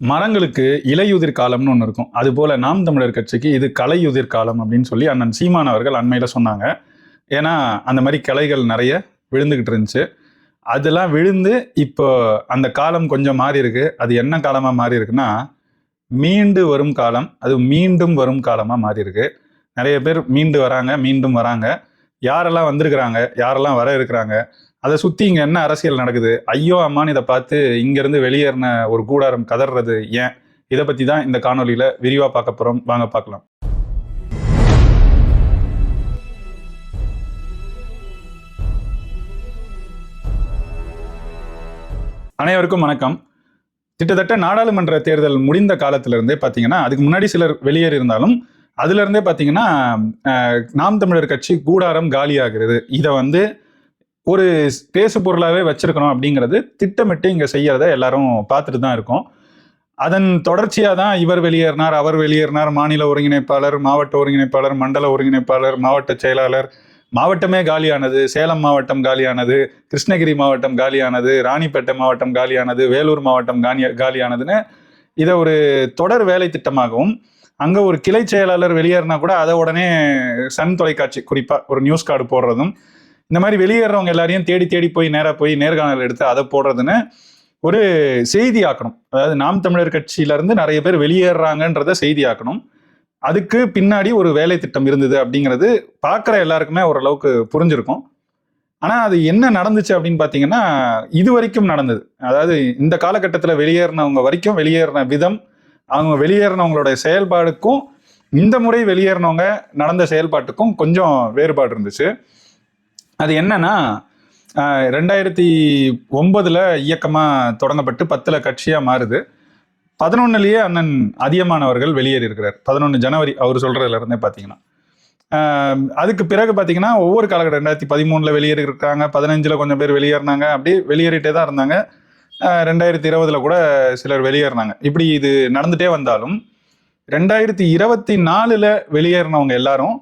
மரங்களுக்கு இலையுதிர் காலம்னு ஒன்று இருக்கும். அதுபோல் நாம் தமிழர் கட்சிக்கு இது கலையுதிர் காலம் அப்படின்னு சொல்லி அண்ணன் சீமான் அவர்கள் அண்மையில் சொன்னாங்க. ஏன்னா அந்த மாதிரி கிளைகள் நிறைய விழுந்துக்கிட்டு இருந்துச்சு. அதெல்லாம் விழுந்து இப்போ அந்த காலம் கொஞ்சம் மாறி இருக்கு. அது என்ன காலமாக மாறி இருக்குன்னா மீண்டு வரும் காலம் அது மீண்டும் வரும் காலமாக மாறி இருக்கு. நிறைய பேர் மீண்டு வராங்க மீண்டும் வராங்க. யாரெல்லாம் வந்திருக்கிறாங்க யாரெல்லாம் வர இருக்கிறாங்க அதை சுற்றி இங்கே என்ன அரசியல் நடக்குது? ஐயோ அம்மான்னு இதை பார்த்து இங்கேருந்து வெளியேறின ஒரு கூடாரம் கதறது ஏன்? இதை பற்றி தான் இந்த காணொலியில் விரிவாக பார்க்க போகிறோம் வாங்க பார்க்கலாம். அனைவருக்கும் வணக்கம். கிட்டத்தட்ட நாடாளுமன்ற தேர்தல் முடிந்த காலத்திலிருந்தே பார்த்தீங்கன்னா அதுக்கு முன்னாடி சிலர் வெளியேறி இருந்தாலும் அதுலேருந்தே பார்த்தீங்கன்னா நாம் தமிழர் கட்சி கூடாரம் காலியாகிறது. இதை வந்து ஒரு பேசு பொருளாகவே வச்சிருக்கணும் அப்படிங்கிறது திட்டமிட்டு இங்கே செய்யறத எல்லாரும் பார்த்துட்டு தான் இருக்கோம். அதன் தொடர்ச்சியாக தான் இவர் வெளியேறினார் அவர் வெளியேறினார். மாநில ஒருங்கிணைப்பாளர் மாவட்ட ஒருங்கிணைப்பாளர் மண்டல ஒருங்கிணைப்பாளர் மாவட்ட செயலாளர். மாவட்டமே காலியானது சேலம் மாவட்டம் காலியானது கிருஷ்ணகிரி மாவட்டம் காலியானது ராணிப்பேட்டை மாவட்டம் காலியானது வேலூர் மாவட்டம் காலியா காலியானதுன்னு இதை ஒரு தொடர் வேலை திட்டமாகவும் அங்கே ஒரு கிளை செயலாளர் வெளியேறினா கூட அதை உடனே சன் தொலைக்காட்சி குறிப்பாக ஒரு நியூஸ் கார்டு போடுறதும் இந்த மாதிரி வெளியேறவங்க எல்லாரையும் தேடி தேடி போய் நேராக போய் நேர்காணல் எடுத்து அதை போடுறதுன்னு ஒரு செய்தி ஆக்கணும். அதாவது நாம் தமிழர் கட்சியிலேருந்து நிறைய பேர் வெளியேறாங்கன்றத செய்தி ஆக்கணும். அதுக்கு பின்னாடி ஒரு வேலை திட்டம் இருந்தது அப்படிங்கிறது பார்க்குற எல்லாருக்குமே ஓரளவுக்கு புரிஞ்சிருக்கும். ஆனால் அது என்ன நடந்துச்சு அப்படின்னு பார்த்தீங்கன்னா இது வரைக்கும் நடந்தது. அதாவது இந்த காலகட்டத்தில் வெளியேறினவங்க வரைக்கும் வெளியேறின விதம் அவங்க வெளியேறினவங்களுடைய செயல்பாடுக்கும் இந்த முறை வெளியேறினவங்க நடந்த செயல்பாட்டுக்கும் கொஞ்சம் வேறுபாடு இருந்துச்சு. அது என்னன்னா ரெண்டாயிரத்தி ஒன்பதுல இயக்கமாக தொடங்கப்பட்டு பத்தில் கட்சியாக மாறுது. பதினொன்னுலயே அண்ணன் அதிகமானவர்கள் வெளியேறி இருக்கிறார். பதினொன்று ஜனவரி அவர் சொல்றதுல இருந்தே பார்த்தீங்கன்னா அதுக்கு பிறகு பார்த்தீங்கன்னா ஒவ்வொரு காலகட்டம் ரெண்டாயிரத்தி பதிமூணுல வெளியேறி இருக்காங்க பதினஞ்சில் கொஞ்சம் பேர் வெளியேறினாங்க அப்படியே வெளியேறிட்டே தான் இருந்தாங்க. ரெண்டாயிரத்தி இருபதுல கூட சிலர் வெளியேறினாங்க. இப்படி இது நடந்துட்டே வந்தாலும் ரெண்டாயிரத்தி இருபத்தி நாலுல வெளியேறினவங்க எல்லாரும்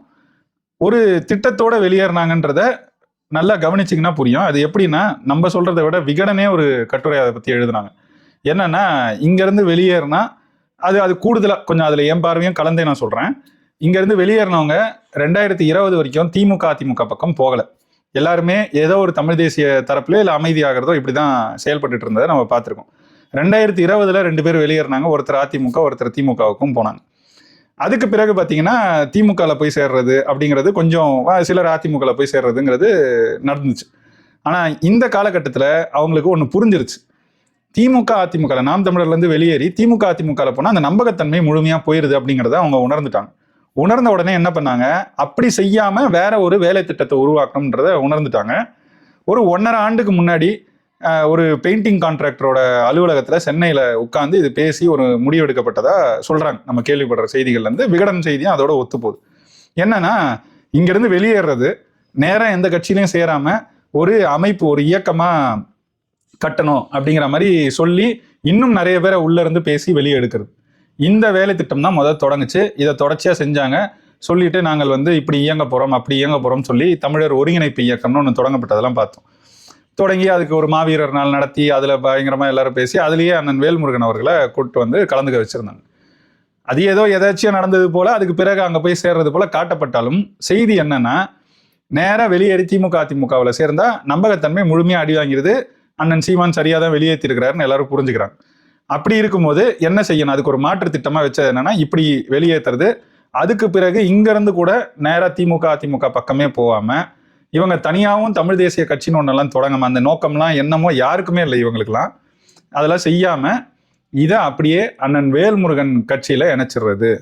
ஒரு திட்டத்தோட வெளியேறினாங்கன்றத நல்லா கவனிச்சிங்கன்னா புரியும். அது எப்படின்னா நம்ம சொல்கிறத விட விகடனே ஒரு கட்டுரை அதை பற்றி எழுதுனாங்க. என்னென்னா இங்கேருந்து வெளியேறினா அது அது கூடுதலாக கொஞ்சம் அதில் என் பார்வையும் கலந்தே நான் சொல்கிறேன் இங்கேருந்து வெளியேறினவங்க ரெண்டாயிரத்தி இருபது வரைக்கும் திமுக அதிமுக பக்கம் போகலை. எல்லாருமே ஏதோ ஒரு தமிழ் தேசிய தரப்புல இல்லை அமைதியாகிறதோ இப்படி தான் செயல்பட்டுட்டு இருந்ததை நம்ம பார்த்துருக்கோம். ரெண்டாயிரத்தி இருபதில் ரெண்டு பேர் வெளியேறினாங்க. ஒருத்தர் அதிமுக ஒருத்தர் திமுகவுக்கும் போனாங்க. அதுக்கு பிறகு பார்த்தீங்கன்னா திமுகவில் போய் சேர்றது அப்படிங்கிறது கொஞ்சம் சிலர் அதிமுகவில் போய் சேர்றதுங்கிறது நடந்துச்சு. ஆனால் இந்த காலகட்டத்தில் அவங்களுக்கு ஒன்று புரிஞ்சிருச்சு. திமுக அதிமுக நாம் தமிழர்லேருந்து வெளியேறி திமுக அதிமுகவில் போனால் அந்த நம்பகத்தன்மை முழுமையாக போயிடுது அப்படிங்கிறத அவங்க உணர்ந்துட்டாங்க. உணர்ந்த உடனே என்ன பண்ணாங்க? அப்படி செய்யாமல் வேற ஒரு வேலை திட்டத்தை உருவாக்கணுன்றத உணர்ந்துட்டாங்க. ஒரு ஒன்றரை ஆண்டுக்கு முன்னாடி ஒரு பெயிண்டிங் கான்ட்ராக்டரோட அலுவலகத்தில் சென்னையில் உட்காந்து இது பேசி ஒரு முடிவெடுக்கப்பட்டதா சொல்கிறாங்க நம்ம கேள்விப்படுற செய்திகள்லேருந்து விகடன் செய்தியும் அதோட ஒத்துப்போகுது. என்னன்னா இங்கேருந்து வெளியேறது நேராக எந்த கட்சியிலையும் சேராமல் ஒரு அமைப்பு ஒரு இயக்கமாக கட்டணும் அப்படிங்கிற மாதிரி சொல்லி இன்னும் நிறைய பேரை உள்ளேருந்து பேசி வெளியே எடுக்கிறது. இந்த வேலை திட்டம் தான் முதல் தொடங்குச்சு. இதை தொடர்ச்சியாக செஞ்சாங்க. சொல்லிட்டு நாங்கள் வந்து இப்படி இயங்க போகிறோம் அப்படி இயங்க போகிறோம்னு சொல்லி தமிழர் ஒருங்கிணைப்பு இயக்கம்னு ஒன்று தொடங்கப்பட்டதெல்லாம் பார்த்தோம். தொடங்கி அதுக்கு ஒரு மாவீரர் நாள் நடத்தி அதில் பயங்கரமாக எல்லாரும் பேசி அதுலேயே அண்ணன் வேல்முருகன் அவர்களை கூப்பிட்டு வந்து கலந்துக்க வச்சுருந்தாங்க. அது ஏதோ எதாச்சியாக நடந்தது போல் அதுக்கு பிறகு அங்கே போய் சேர்றது போல் காட்டப்பட்டாலும் செய்தி என்னென்னா நேராக வெளியேறி திமுக அதிமுகவில் சேர்ந்தால் நம்பகத்தன்மை முழுமையாக அடி வாங்கிடுது அண்ணன் சீமான் சரியாக தான் வெளியேற்றிருக்கிறாருன்னு எல்லாரும் புரிஞ்சுக்கிறாங்க. அப்படி இருக்கும்போது என்ன செய்யணும்? அதுக்கு ஒரு மாற்று திட்டமாக வச்சது என்னென்னா இப்படி வெளியேற்றுறது அதுக்கு பிறகு இங்கேருந்து கூட நேராக திமுக அதிமுக பக்கமே போகாமல் இவங்க தனியாகவும் தமிழ் தேசிய கட்சின்னு ஒன்றெல்லாம் தொடங்காமல் அந்த நோக்கம்லாம் என்னமோ யாருக்குமே இல்லை இவங்களுக்குலாம் அதெல்லாம் செய்யாமல் இதை அப்படியே அண்ணன் வேல்முருகன் கட்சியில் இணைச்சிடுறது.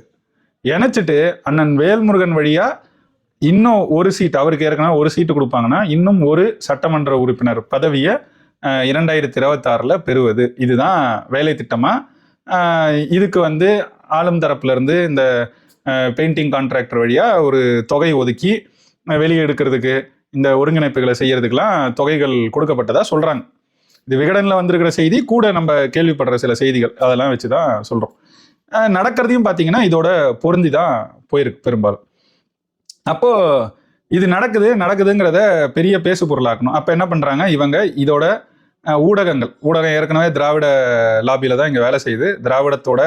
இணைச்சிட்டு அண்ணன் வேல்முருகன் வழியாக இன்னும் ஒரு சீட் அவருக்கு ஏற்கனவே ஒரு சீட்டு கொடுப்பாங்கன்னா இன்னும் ஒரு சட்டமன்ற உறுப்பினர் பதவியை இரண்டாயிரத்தி இருபத்தாறில் பெறுவது. இதுதான் வேலை திட்டமாக இதுக்கு வந்து ஆளும் தரப்புலேருந்து இந்த பெயிண்டிங் கான்ட்ராக்டர் வழியாக ஒரு தொகை ஒதுக்கி வெளியே எடுக்கிறதுக்கு இந்த ஒருங்கிணைப்புகளை செய்யறதுக்கெல்லாம் தொகைகள் கொடுக்கப்பட்டதா சொல்கிறாங்க இது விகடனில் வந்திருக்கிற செய்தி கூட நம்ம கேள்விப்படுற சில செய்திகள் அதெல்லாம் வச்சு தான் சொல்கிறோம் நடக்கிறதையும் பார்த்தீங்கன்னா இதோட பொருந்தி தான் போயிருக்கு பெரும்பாலும். அப்போது இது நடக்குது நடக்குதுங்கிறத பெரிய பேசு பொருளாக்கணும். அப்போ என்ன பண்ணுறாங்க இவங்க இதோட ஊடகங்கள் ஊடகம் ஏற்கனவே திராவிட லாபியில தான் இங்கே வேலை செய்யுது. திராவிடத்தோட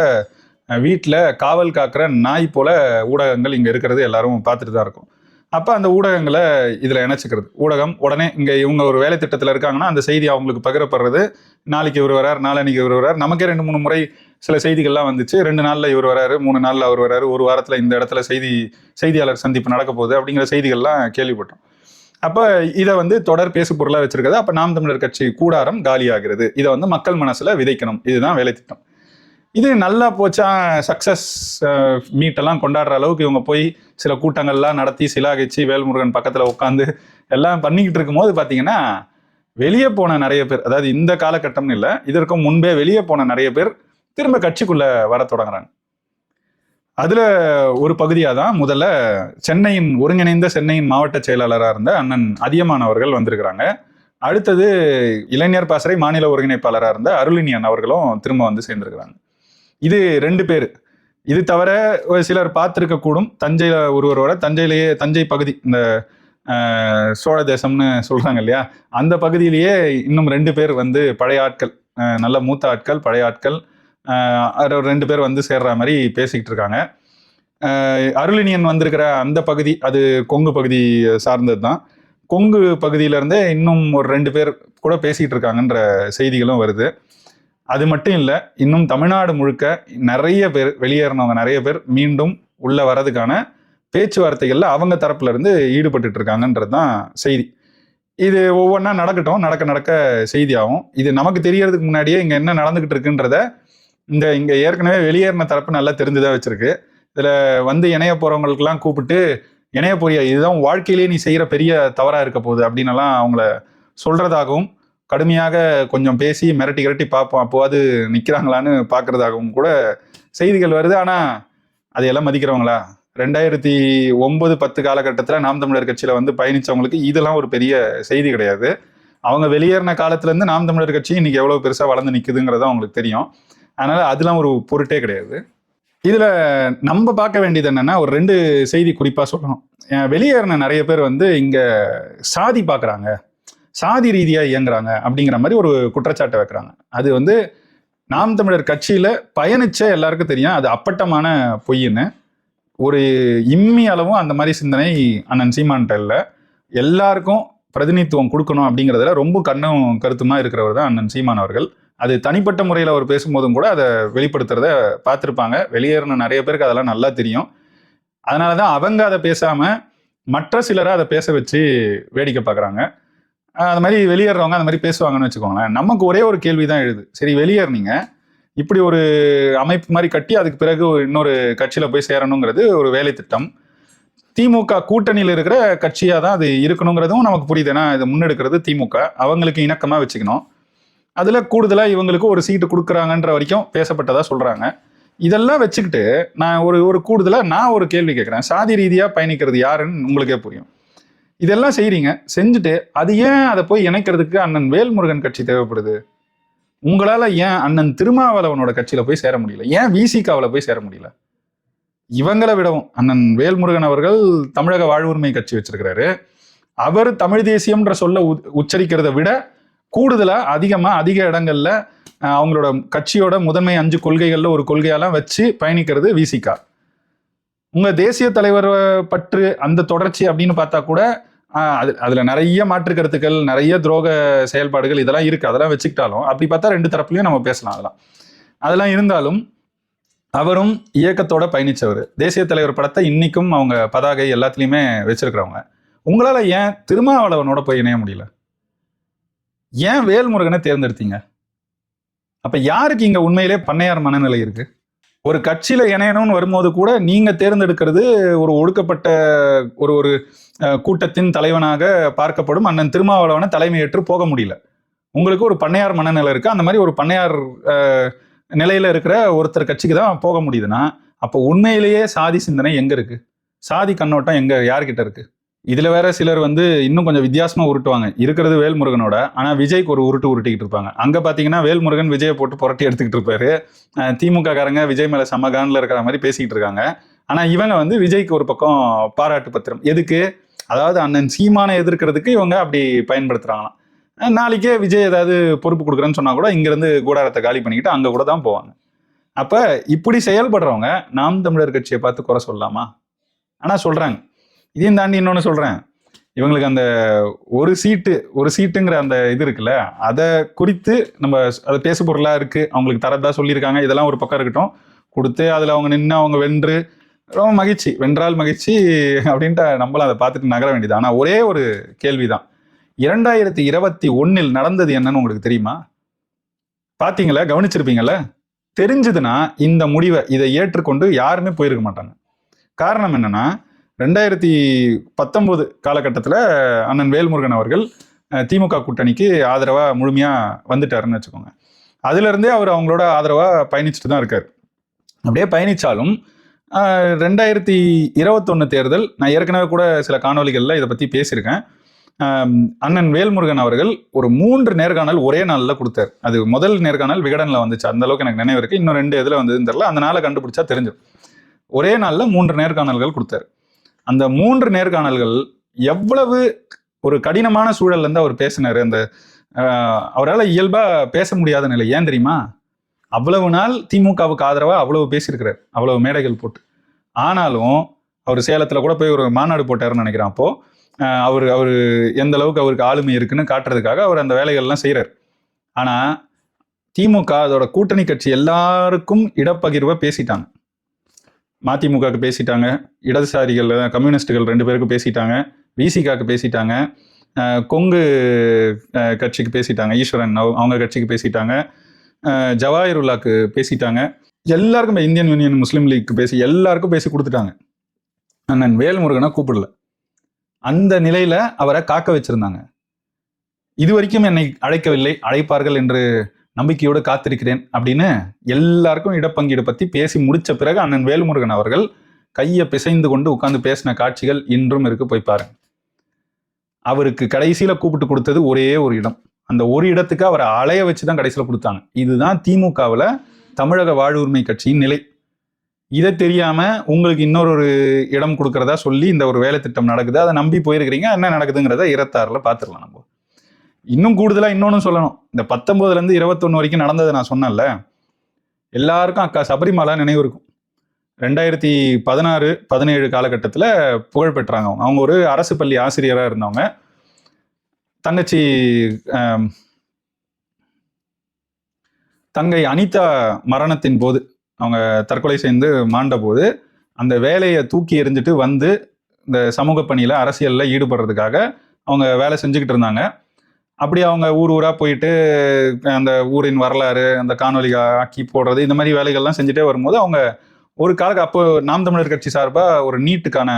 வீட்டில் காவல் காக்கிற நாய் போல ஊடகங்கள் இங்கே இருக்கிறது எல்லாரும் பார்த்துட்டு தான் இருக்கும். அப்போ அந்த ஊடகங்களை இதில் இணைச்சிக்கிறது. ஊடகம் உடனே இங்கே இவங்க ஒரு வேலை திட்டத்தில் இருக்காங்கன்னா அந்த செய்தி அவங்களுக்கு பகிரப்படுறது. நாளைக்கு இவர் வரார் நாளன்னைக்கு இவர் வரார். நமக்கே ரெண்டு மூணு முறை சில செய்திகள்லாம் வந்துச்சு. ரெண்டு நாளில் இவர் வராரு மூணு நாளில் அவர் வராரு. ஒரு வாரத்தில் இந்த இடத்துல செய்தி செய்தியாளர் சந்திப்பு நடக்க போகுது அப்படிங்கிற செய்திகள்லாம் கேள்விப்பட்டோம். அப்போ இதை வந்து தொடர் பேசு பொருளாக வச்சிருக்கிறது. அப்போ நாம் தமிழர் கட்சி கூடாரம் காலியாகிறது. இதை வந்து மக்கள் மனசில் விதைக்கணும். இதுதான் வேலை திட்டம். இது நல்லா போச்சா? சக்ஸஸ் மீட் எல்லாம் கொண்டாடுற அளவுக்கு இவங்க போய் சில கூட்டங்கள்லாம் நடத்தி சிலாகிச்சு வேல்முருகன் பக்கத்தில் உட்காந்து எல்லாம் பண்ணிக்கிட்டு இருக்கும்போது பார்த்தீங்கன்னா வெளியே போன நிறைய பேர் அதாவது இந்த காலகட்டம்னு இல்லை இதற்கு முன்பே வெளியே போன நிறைய பேர் திரும்ப கட்சிக்குள்ளே வர தொடங்குறாங்க. அதில் ஒரு பகுதியாக தான் முதல்ல சென்னையின் ஒருங்கிணைந்த சென்னையின் மாவட்ட செயலாளராக இருந்த அண்ணன் அதியமானவர்கள் வந்திருக்கிறாங்க. அடுத்தது இளைஞர் பாசறை மாநில ஒருங்கிணைப்பாளராக இருந்த அருளினியன் அவர்களும் திரும்ப வந்து சேர்ந்திருக்கிறாங்க. இது ரெண்டு பேர். இது தவிர ஒரு சிலர் பார்த்துருக்கக்கூடும் கூடும். தஞ்சையில ஒருவரோட தஞ்சையிலேயே தஞ்சை பகுதி இந்த சோழ தேசம்னு சொல்கிறாங்க இல்லையா? அந்த பகுதியிலேயே இன்னும் ரெண்டு பேர் வந்து பழைய ஆட்கள் நல்ல மூத்த ஆட்கள் பழைய ஆட்கள் ரெண்டு பேர் வந்து சேர்ற மாதிரி பேசிக்கிட்டு இருக்காங்க. அருளினியன் வந்திருக்கிற அந்த பகுதி அது கொங்கு பகுதி சார்ந்தது தான். கொங்கு பகுதியிலேருந்தே இன்னும் ஒரு ரெண்டு பேர் கூட பேசிக்கிட்டு இருக்காங்கன்ற செய்திகளும் வருது. அது மட்டும் இல்லை இன்னும் தமிழ்நாடு முழுக்க நிறைய பேர் வெளியேறினவங்க நிறைய பேர் மீண்டும் உள்ளே வரதுக்கான பேச்சுவார்த்தைகளில் அவங்க தரப்புல இருந்து ஈடுபட்டு இருக்காங்கன்றது தான் செய்தி. இது ஒவ்வொன்றா நடக்கட்டும் நடக்க நடக்க செய்தியாகும். இது நமக்கு தெரியறதுக்கு முன்னாடியே இங்கே என்ன நடந்துகிட்டு இருக்குன்றத இந்த இங்கே ஏற்கனவே வெளியேறின தரப்பு நல்லா தெரிஞ்சுதான் வச்சிருக்கு. இதில் வந்து இணைய போகிறவங்களுக்குலாம் கூப்பிட்டு இணைய போறியா இதுதான் வாழ்க்கையிலேயே நீ செய்கிற பெரிய தவறாக இருக்க போகுது அப்படின்னு அவங்கள சொல்கிறதாகவும் கடுமையாக கொஞ்சம் பேசி மிரட்டி கிரட்டி பார்ப்போம். அப்போவாது நிற்கிறாங்களான்னு பார்க்குறதாகவும் கூட செய்திகள் வருது. ஆனால் அதையெல்லாம் மதிக்கிறவங்களா? ரெண்டாயிரத்தி ஒன்பது பத்து காலகட்டத்தில் நாம் தமிழர் கட்சியில் வந்து பயணித்தவங்களுக்கு இதெல்லாம் ஒரு பெரிய செய்தி கிடையாது. அவங்க வெளியேறின காலத்துலேருந்து நாம் தமிழர் கட்சி இன்றைக்கி எவ்வளோ பெருசாக வளர்ந்து நிக்குதுங்கிறது அவங்களுக்கு தெரியும். அதனால் அதெல்லாம் ஒரு பொருட்டே கிடையாது. இதில் நம்ம பார்க்க வேண்டியது என்னென்னா ஒரு ரெண்டு செய்தி குறிப்பாக சொல்லணும். வெளியேறின நிறைய பேர் வந்து இங்கே சாதி பார்க்குறாங்க. சாதி ரீதியாக இயங்குறாங்க அப்படிங்கிற மாதிரி ஒரு குற்றச்சாட்டை வைக்கிறாங்க. அது வந்து நாம் தமிழர் கட்சியில் பயணிச்ச எல்லாருக்கும் தெரியும். அது அப்பட்டமான பொய்ன்னு. ஒரு இம்மி அளவும் அந்த மாதிரி சிந்தனை அண்ணன் சீமான்ட்ட இல்லை. எல்லாருக்கும் பிரதிநிதித்துவம் கொடுக்கணும் அப்படிங்கிறதுல ரொம்ப கண்ணும் கருத்துமாக இருக்கிறவர் தான் அண்ணன் சீமான் அவர்கள். அது தனிப்பட்ட முறையில் அவர் பேசும்போதும் கூட அதை வெளிப்படுத்துறத பார்த்துருப்பாங்க. வெளியேறின நிறைய பேருக்கு அதெல்லாம் நல்லா தெரியும். அதனால தான் அவங்க அதை பேசாமல் மற்ற சிலரை அதை பேச வச்சு வேடிக்கை பார்க்குறாங்க. அது மாதிரி வெளியேறவங்க அந்த மாதிரி பேசுவாங்கன்னு வச்சுக்கோங்களேன். நமக்கு ஒரே ஒரு கேள்வி தான் எழுது. சரி வெளியேறினீங்க. இப்படி ஒரு அமைப்பு மாதிரி கட்டி அதுக்கு பிறகு இன்னொரு கட்சியில் போய் சேரணுங்கிறது ஒரு வேலை திட்டம். திமுக கூட்டணியில் இருக்கிற கட்சியாக தான் அது இருக்கணுங்கிறதும் நமக்கு புரியுது. ஏன்னா இதை முன்னெடுக்கிறது திமுக. அவங்களுக்கு இணக்கமாக வச்சுக்கணும். அதில் கூடுதலாக இவங்களுக்கு ஒரு சீட்டு கொடுக்குறாங்கன்ற வரைக்கும் பேசப்பட்டதாக சொல்கிறாங்க இதெல்லாம் வச்சுக்கிட்டு நான் ஒரு ஒரு கூடுதலாக நான் ஒரு கேள்வி கேட்குறேன். சாதி ரீதியாக பயணிக்கிறது யாருன்னு உங்களுக்கே புரியும். இதெல்லாம் செய்கிறீங்க செஞ்சுட்டு அது ஏன் அதை போய் இணைக்கிறதுக்கு அண்ணன் வேல்முருகன் கட்சி தேவைப்படுது? உங்களால் ஏன் அண்ணன் திருமாவளவனோட கட்சியில் போய் சேர முடியல? ஏன் விசிகாவில் போய் சேர முடியல? இவங்களை விடவும் அண்ணன் வேல்முருகன் அவர்கள் தமிழக வாழ்வுரிமை கட்சி வச்சிருக்கிறாரு. அவர் தமிழ் தேசியம்ன்ற சொல்ல உச்சரிக்கிறத விட கூடுதலாக அதிகமாக அதிக இடங்கள்ல அவங்களோட கட்சியோட முதன்மை அஞ்சு கொள்கைகளில் ஒரு கொள்கையெல்லாம் வச்சு பயணிக்கிறது விசிகா உங்க தேசிய தலைவர் பற்று அந்த தொடர்ச்சி அப்படின்னு பார்த்தா கூட அது அதுல நிறைய மாற்று கருத்துக்கள் நிறைய துரோக செயல்பாடுகள் இதெல்லாம் இருக்கு. அதெல்லாம் வச்சுக்கிட்டாலும் அப்படி பார்த்தா ரெண்டு தரப்புலையும் நம்ம பேசலாம் அதெல்லாம். அதெல்லாம் இருந்தாலும் அவரும் இயக்கத்தோட பயணிச்சவர். தேசிய தலைவர் படத்தை இன்னைக்கும் அவங்க பதாகை எல்லாத்துலயுமே வச்சிருக்கிறவங்க. உங்களால ஏன் திருமாவளவனோட போய் இணைய முடியல? ஏன் வேல்முருகனை தேர்ந்தெடுத்தீங்க? அப்ப யாருக்கு இங்க உண்மையிலே பண்ணையார் மனநிலை இருக்கு? ஒரு கட்சியில் இணையணும்னு வரும்போது கூட நீங்கள் தேர்ந்தெடுக்கிறது ஒரு ஒடுக்கப்பட்ட ஒரு ஒரு கூட்டத்தின் தலைவனாக பார்க்கப்படும் அண்ணன் திருமாவளவனை தலைமையேற்று போக முடியல. உங்களுக்கு ஒரு பண்ணையார் மனநிலை இருக்குது அந்த மாதிரி ஒரு பண்ணையார் நிலையில் இருக்கிற ஒருத்தர் கட்சிக்கு தான் போக முடியுதுன்னா அப்போ உண்மையிலேயே சாதி சிந்தனை எங்கே இருக்குது சாதி கண்ணோட்டம் எங்கே யார்கிட்ட இருக்குது இதில் வேற சிலர் வந்து இன்னும் கொஞ்சம் வித்தியாசமாக உருட்டுவாங்க. இருக்கிறது வேல்முருகனோட ஆனால் விஜய்க்கு ஒரு உருட்டு உருட்டிக்கிட்டு இருப்பாங்க. அங்கே பார்த்தீங்கன்னா வேல்முருகன் விஜயை போட்டு புரட்டி எடுத்துக்கிட்டு இருப்பாரு. திமுக காரங்க விஜய் மேலே சமகானில் இருக்கிற மாதிரி பேசிக்கிட்டு இருக்காங்க. ஆனால் இவங்க வந்து விஜய்க்கு ஒரு பக்கம் பாராட்டு பத்திரம். எதுக்கு? அதாவது அண்ணன் சீமானை எதிர்க்கிறதுக்கு இவங்க அப்படி பயன்படுத்துகிறாங்களாம் நாளைக்கே விஜய் ஏதாவது பொறுப்பு கொடுக்குறேன்னு சொன்னால் கூட இங்கேருந்து கூடாரத்தை காலி பண்ணிக்கிட்டு அங்கே கூட தான் போவாங்க. அப்போ இப்படி செயல்படுறவங்க நாம் தமிழர் கட்சியை பார்த்து குறை சொல்லலாமா? ஆனால் சொல்கிறாங்க இதையும் தாண்டி இன்னொன்று சொல்கிறேன் இவங்களுக்கு அந்த ஒரு சீட்டு ஒரு சீட்டுங்கிற அந்த இது இருக்குல்ல அதை குறித்து நம்ம அதை பேசு பொருளாக இருக்குது அவங்களுக்கு தரதா சொல்லியிருக்காங்க இதெல்லாம் ஒரு பக்கம் இருக்கட்டும். கொடுத்து அதில் அவங்க நின்று அவங்க வென்று ரொம்ப மகிழ்ச்சி. வென்றால் மகிழ்ச்சி அப்படின்ட்டு நம்மளும் அதை பார்த்துட்டு நகர வேண்டியது. ஆனால் ஒரே ஒரு கேள்விதான். இரண்டாயிரத்தி இருபத்தி ஒன்னில் நடந்தது என்னன்னு உங்களுக்கு தெரியுமா? பார்த்தீங்களா? கவனிச்சிருப்பீங்கல்ல? தெரிஞ்சதுன்னா இந்த முடிவை இதை ஏற்றுக்கொண்டு யாருமே போயிருக்க மாட்டாங்க. காரணம் என்னன்னா ரெண்டாயிரத்தி பத்தொம்போது காலகட்டத்தில் அண்ணன் வேல்முருகன் அவர்கள் திமுக கூட்டணிக்கு ஆதரவாக முழுமையாக வந்துட்டாருன்னு வச்சுக்கோங்க. அதுலருந்தே அவர் அவங்களோட ஆதரவாக பயணிச்சுட்டு தான் இருக்கார். அப்படியே பயணிச்சாலும் ரெண்டாயிரத்தி இருபத்தொன்று தேர்தல் நான் ஏற்கனவே கூட சில காணொலிகளில் இதை பற்றி பேசியிருக்கேன். அண்ணன் வேல்முருகன் அவர்கள் ஒரு மூன்று நேர்காணல் ஒரே நாளில் கொடுத்தாரு. அது முதல் நேர்காணல் விகடனில் வந்துச்சு. அந்த அளவுக்கு எனக்கு நினைவு இருக்குது இன்னும் ரெண்டு இதில் வந்ததுன்னு தெரில அந்த நாளை கண்டுபிடிச்சா தெரிஞ்சிடும். ஒரே நாளில் மூன்று நேர்காணல்கள் கொடுத்தாரு. அந்த மூன்று நேர்காணல்கள் எவ்வளவு ஒரு கடினமான சூழல்ல இருந்து அவர் பேசினாரு. அந்த அவரால் இயல்பா பேச முடியாத நிலை. ஏன் தெரியுமா? அவ்வளவு நாள் திமுகவுக்கு ஆதரவாக அவ்வளவு பேசியிருக்கிறார். அவ்வளவு மேடைகள் போட்டு. ஆனாலும் அவர் சேலத்தில் கூட போய் ஒரு மாநாடு போட்டாருன்னு நினைக்கிறேன் அப்போ அவர் அவர் எந்த அளவுக்கு அவருக்கு ஆளுமை இருக்குன்னு காட்டுறதுக்காக அவர் அந்த வேலைகள்லாம் செய்கிறார் ஆனால் திமுக அதோட கூட்டணி கட்சி எல்லாருக்கும் இடப்பகிர்வை பேசிட்டாங்க. மதிமுகவுக்கு பேசிட்டாங்க இடதுசாரிகள் கம்யூனிஸ்டுகள் ரெண்டு பேருக்கு பேசிட்டாங்க விசிகாக்கு பேசிட்டாங்க கொங்கு கட்சிக்கு பேசிட்டாங்க ஈஸ்வரன் அவங்க கட்சிக்கு பேசிட்டாங்க ஜவாஹிருல்லாக்கு பேசிட்டாங்க. எல்லாருக்கும் இந்தியன் யூனியன் முஸ்லீம் லீக்கு பேசி எல்லாருக்கும் பேசி கொடுத்துட்டாங்க. அண்ணன் வேல்முருகனை கூப்பிடல. அந்த நிலையில அவரை காக்க வச்சிருந்தாங்க. இது வரைக்கும் என்னை அழைக்கவில்லை அழைப்பார்கள் என்று நம்பிக்கையோடு காத்திருக்கிறேன் அப்படின்னு எல்லாருக்கும் இடப்பங்கீடு பற்றி பேசி முடித்த பிறகு அண்ணன் வேல்முருகன் அவர்கள் கையை பிசைந்து கொண்டு உட்கார்ந்து பேசின காட்சிகள் இன்றும் இருக்கு போய் பாருங்க. அவருக்கு கடைசியில் கூப்பிட்டு கொடுத்தது ஒரே ஒரு இடம். அந்த ஒரு இடத்துக்கு அவரை அலைய வச்சு தான் கடைசியில் கொடுத்தாங்க. இதுதான் திமுகவில் தமிழக வாழ்வுரிமை கட்சியின் நிலை. இதை தெரியாமல் உங்களுக்கு இன்னொரு ஒரு இடம் கொடுக்குறதா சொல்லி இந்த ஒரு வேலை திட்டம் நடக்குது. அதை நம்பி போயிருக்கிறீங்க என்ன நடக்குதுங்கிறத இருபத்தாறுல பார்த்துடலாம் நம்ம. இன்னும் கூடுதலாக இன்னொன்னு சொல்லணும். இந்த பத்தொம்போதுலேருந்து இருபத்தொன்று வரைக்கும் நடந்ததை நான் சொன்னேன்ல எல்லாருக்கும் அக்கா சபரிமலா நினைவு இருக்கும். ரெண்டாயிரத்தி பதினாறு பதினேழு காலகட்டத்தில் புகழ் பெற்றாங்க அவங்க. அவங்க ஒரு அரசு பள்ளி ஆசிரியராக இருந்தவங்க. தங்கச்சி தங்கை அனிதா மரணத்தின் போது அவங்க தற்கொலை செய்து மாண்ட போது அந்த வேலையை தூக்கி எறிஞ்சிட்டு வந்து இந்த சமூக பணியில் அரசியலில் ஈடுபடுறதுக்காக அவங்க வேலை செஞ்சுக்கிட்டு இருந்தாங்க. அப்படி அவங்க ஊர் ஊராக போயிட்டு அந்த ஊரின் வரலாறு அந்த காணொலி ஆக்கி போடுறது இந்த மாதிரி வேலைகள்லாம் செஞ்சுட்டே வரும்போது அவங்க ஒரு கால அப்போ நாம் தமிழர் கட்சி சார்பாக ஒரு நீட்டுக்கான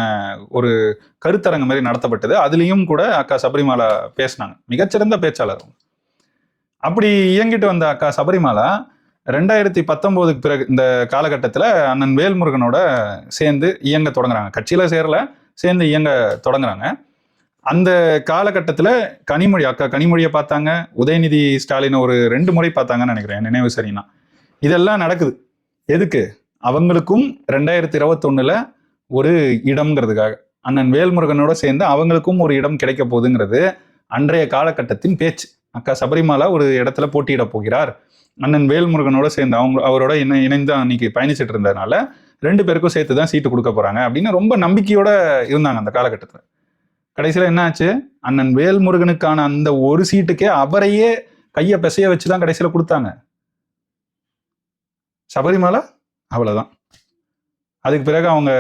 ஒரு கருத்தரங்கு மாதிரி நடத்தப்பட்டது. அதுலேயும் கூட அக்கா சபரிமாலா பேசினாங்க. மிகச்சிறந்த பேச்சாளர் அப்படி இயங்கிட்டு வந்த அக்கா சபரிமாலா ரெண்டாயிரத்தி பத்தொம்போதுக்கு பிறகு இந்த காலகட்டத்தில் அண்ணன் வேல்முருகனோட சேர்ந்து இயங்க தொடங்குறாங்க. கட்சியில் சேரல சேர்ந்து இயங்க தொடங்குறாங்க. அந்த காலகட்டத்தில் கனிமொழி அக்கா கனிமொழியை பார்த்தாங்க உதயநிதி ஸ்டாலினை ஒரு ரெண்டு முறை பார்த்தாங்கன்னு நினைக்கிறேன் நினைவு சரினா இதெல்லாம் நடக்குது. எதுக்கு? அவங்களுக்கும் ரெண்டாயிரத்தி இருபத்தொன்னுல ஒரு இடம்ங்கிறதுக்காக. அண்ணன் வேல்முருகனோட சேர்ந்து அவங்களுக்கும் ஒரு இடம் கிடைக்க போகுதுங்கிறது அன்றைய காலகட்டத்தின் பேச்சு. அக்கா சபரிமாலா ஒரு இடத்துல போட்டியிட போகிறார். அண்ணன் வேல்முருகனோட சேர்ந்து அவங்க அவரோட இணை இணைந்து அன்னைக்கு பயணிச்சிட்டு இருந்ததுனால ரெண்டு பேருக்கும் சேர்த்து தான் சீட்டு கொடுக்க போறாங்க அப்படின்னு ரொம்ப நம்பிக்கையோட இருந்தாங்க அந்த காலகட்டத்தில். கடைசியில் என்ன ஆச்சு அண்ணன் வேல்முருகனுக்கான அந்த ஒரு சீட்டுக்கே அவரையே கையை பிசைய வச்சு தான் கடைசியில் கொடுத்தாங்க. சபரிமலை? அவ்வளோதான் அதுக்கு பிறகு அவங்க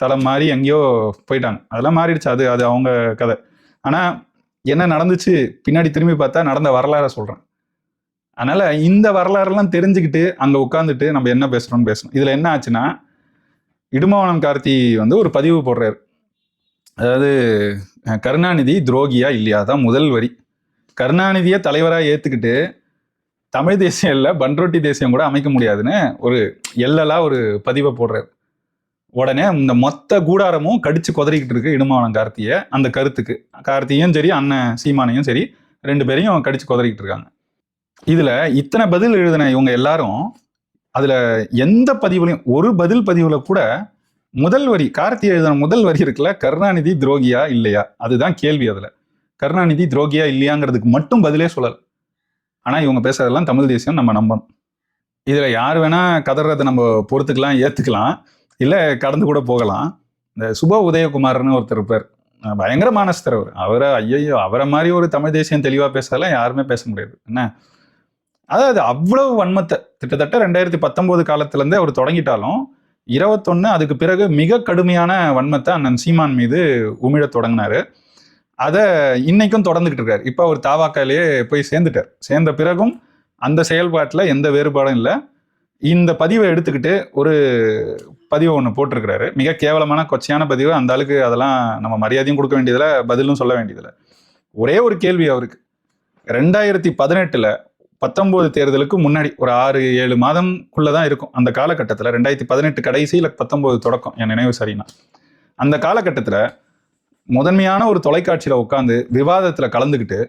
தலை மாறி எங்கேயோ போயிட்டாங்க. அதெல்லாம் மாறிடுச்சு. அது அது அவங்க கதை. ஆனால் என்ன நடந்துச்சு? பின்னாடி திரும்பி பார்த்தா நடந்த வரலாறை சொல்கிறேன் அதனால் இந்த வரலாறுலாம் தெரிஞ்சுக்கிட்டு அங்கே உட்காந்துட்டு நம்ம என்ன பேசுகிறோம்னு பேசணும். இதில் என்ன ஆச்சுன்னா இடுமாவனம் கார்த்தி வந்து ஒரு பதிவு போடுறாரு. அதாவது கருணாநிதி துரோகியா இல்லையா? தான் முதல் வரி. கருணாநிதியை தலைவராக ஏற்றுக்கிட்டு தமிழ் தேசியம் இல்லை பண்ரொட்டி தேசியம் கூட அமைக்க முடியாதுன்னு ஒரு எல்லலாக ஒரு பதிவை போடுறார். உடனே இந்த மொத்த கூடாரமும் கடிச்சு குதறிக்கிட்டு இருக்கு இடுமாவனம் கார்த்தியை அந்த கருத்துக்கு. கார்த்தியும் சரி அண்ணன் சீமானையும் சரி ரெண்டு பேரையும் கடிச்சு குதறிக்கிட்டு இருக்காங்க. இதில் இத்தனை பதில் எழுதின இவங்க எல்லாரும் அதில் எந்த பதிவுலையும் ஒரு பதில் பதிவில் கூட முதல் வரி கார்த்தி எழுதின முதல் வரி இருக்குல்ல கருணாநிதி துரோகியா இல்லையா? அதுதான் கேள்வி அதில். கருணாநிதி துரோகியா இல்லையாங்கிறதுக்கு மட்டும் பதிலே சொல்லல். ஆனால் இவங்க பேசுறதெல்லாம் தமிழ் தேசியம் நம்ம நம்பணும். இதில் யார் வேணா கதறதை நம்ம பொறுத்துக்கலாம் ஏற்றுக்கலாம் இல்லை கடந்து கூட போகலாம். இந்த சுப உதயகுமார்னு ஒருத்தர் இருப்பார். பயங்கர மானஸ்தர் அவர். அவரை ஐயையோ அவரை மாதிரி ஒரு தமிழ் தேசியம் தெளிவாக பேசுறதெல்லாம் யாருமே பேச முடியாது. என்ன? அதாவது அவ்வளவு வன்மத்தை கிட்டத்தட்ட ரெண்டாயிரத்தி பத்தொம்போது காலத்துலேருந்தே அவர் தொடங்கிட்டாலும் இருபத்தொன்னு அதுக்கு பிறகு மிக கடுமையான வன்மத்தை அண்ணன் சீமான் மீது உமிழத் தொடங்கினாரு. அதை இன்னைக்கும் தொடர்ந்துகிட்டு இருக்காரு. இப்போ அவர் தாவாக்காலேயே போய் சேர்ந்துட்டார். சேர்ந்த பிறகும் அந்த செயல்பாட்டில் எந்த வேறுபாடும் இல்லை. இந்த பதிவை எடுத்துக்கிட்டு ஒரு பதிவை ஒன்று போட்டிருக்கிறாரு. மிக கேவலமான கொச்சையான பதிவு. அந்த ஆளுக்கு அதெல்லாம் நம்ம மரியாதையும் கொடுக்க வேண்டியதில்லை பதிலும் சொல்ல வேண்டியதில்லை. ஒரே ஒரு கேள்வி அவருக்கு. ரெண்டாயிரத்தி பதினெட்டில் பத்தொம்போது தேர்தலுக்கு முன்னாடி ஒரு ஆறு ஏழு மாதம்குள்ளே தான் இருக்கும். அந்த காலகட்டத்தில் ரெண்டாயிரத்தி பதினெட்டு கடைசியில் பத்தொம்போது தொடக்கம் என் நினைவு சரினா. அந்த காலகட்டத்தில் முதன்மையான ஒரு தொலைக்காட்சியில் உட்காந்து விவாதத்தில் கலந்துக்கிட்டு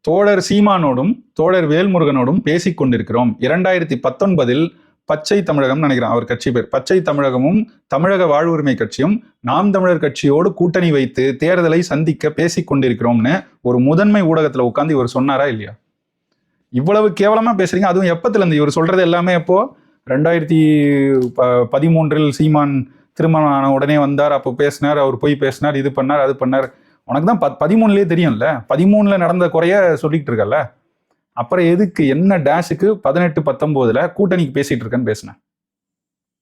தோழர் சீமானோடும் தோழர் வேல்முருகனோடும் பேசிக் கொண்டிருக்கிறோம். இரண்டாயிரத்தி பத்தொன்பதில் பச்சை தமிழகம் நினைக்கிறேன் அவர் கட்சி பேர். பச்சை தமிழகமும் தமிழக வாழ்வுரிமை கட்சியும் நாம் தமிழர் கட்சியோடு கூட்டணி வைத்து தேர்தலை சந்திக்க பேசி கொண்டிருக்கிறோம்னு ஒரு முதன்மை ஊடகத்தில் உட்காந்து இவர் சொன்னாரா இல்லையா? இவ்வளவு கேவலமா பேசுறீங்க. அதுவும் எப்பத்துலேருந்து? இவர் சொல்றது எல்லாமே இப்போது ரெண்டாயிரத்தி ப- பதிமூன்றில் சீமான் திருமணம் ஆன உடனே வந்தார். அப்போ பேசினார் அவர் போய் பேசினார் இது பண்ணார் அது பண்ணார். உனக்கு தான் பத் பதிமூணுலேயே தெரியும்ல? பதிமூணில் நடந்த குறைய சொல்லிக்கிட்டு இருக்கல்ல அப்புறம் எதுக்கு என்ன டேஷுக்கு பதினெட்டு பத்தொம்போதில் கூட்டணிக்கு பேசிகிட்டு இருக்கேன்னு பேசினேன்.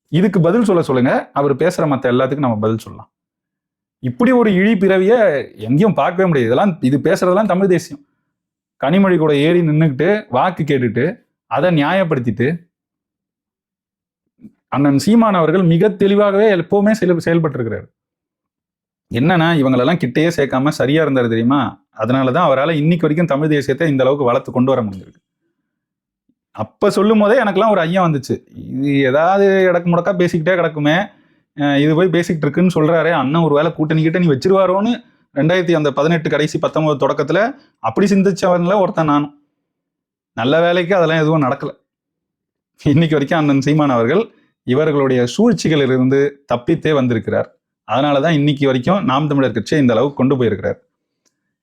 இதுக்கு பதில் சொல்ல சொல்லுங்கள் அவர் பேசுகிற மற்ற எல்லாத்துக்கும் நம்ம பதில் சொல்லலாம். இப்படி ஒரு இழி பிறவியை எங்கேயும் பார்க்கவே முடியாது. இதெல்லாம் இது பேசுகிறதெல்லாம் தமிழ் தேசியம். கனிமொழி கூட ஏறி நின்றுக்கிட்டு வாக்கு கேட்டுட்டு அதை நியாயப்படுத்திட்டு அண்ணன் சீமான் அவர்கள் மிக தெளிவாகவே எப்பவுமே செயல் செயல்பட்டிருக்கிறார். என்னன்னா இவங்களெல்லாம் கிட்டேயே சேர்க்காம சரியா இருந்தார் தெரியுமா? அதனாலதான் அவரால் இன்னைக்கு வரைக்கும் தமிழ் தேசியத்தை இந்த அளவுக்கு வளர்த்து கொண்டு வர முடிஞ்சிருக்கு. அப்போ சொல்லும் போதே எனக்கெல்லாம் ஒரு ஐயம் வந்துச்சு. இது ஏதாவது இடக்கு முடக்கா பேசிக்கிட்டே கிடக்குமே இது போய் பேசிக்கிட்டு இருக்குன்னு சொல்றாரே அண்ணன் ஒரு வேளை கூட்டணி கிட்ட நீ வச்சிருவாரோன்னு ரெண்டாயிரத்தி அந்த பதினெட்டு கடைசி பத்தொன்பது தொடக்கத்தில் அப்படி சிந்திச்சவன்ல ஒருத்தன் நானும். நல்ல வேலைக்கு அதெல்லாம் எதுவும் நடக்கல. இன்னைக்கு வரைக்கும் அண்ணன் சீமான் அவர்கள் இவர்களுடைய சூழ்ச்சிகளிலிருந்து தப்பித்தே வந்திருக்கிறார். அதனால தான் இன்னைக்கு வரைக்கும் நாம் தமிழர் கட்சியை இந்த அளவுக்கு கொண்டு போயிருக்கிறார்.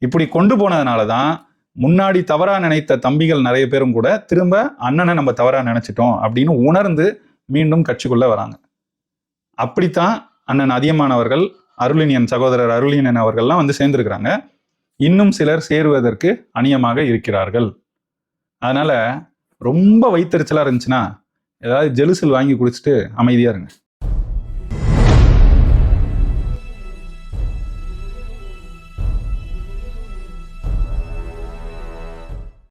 இப்படி கொண்டு போனதுனால தான் முன்னாடி தவறா நினைத்த தம்பிகள் நிறைய பேரும் கூட திரும்ப அண்ணனை நம்ம தவறா நினைச்சிட்டோம் அப்படின்னு உணர்ந்து மீண்டும் கட்சிக்குள்ள வராங்க. அப்படித்தான் அண்ணன் அதியமானவர்கள் அருளினியன் சகோதரர் அருளினியன் அவர்கள்லாம் வந்து சேர்ந்துருக்கிறாங்க. இன்னும் சிலர் சேருவதற்கு அநியமாக இருக்கிறார்கள். அதனால ரொம்ப வைத்தறிச்சலா இருந்துச்சுன்னா ஏதாவது ஜெலுசில் வாங்கி குடிச்சிட்டு அமைதியாக இருங்க.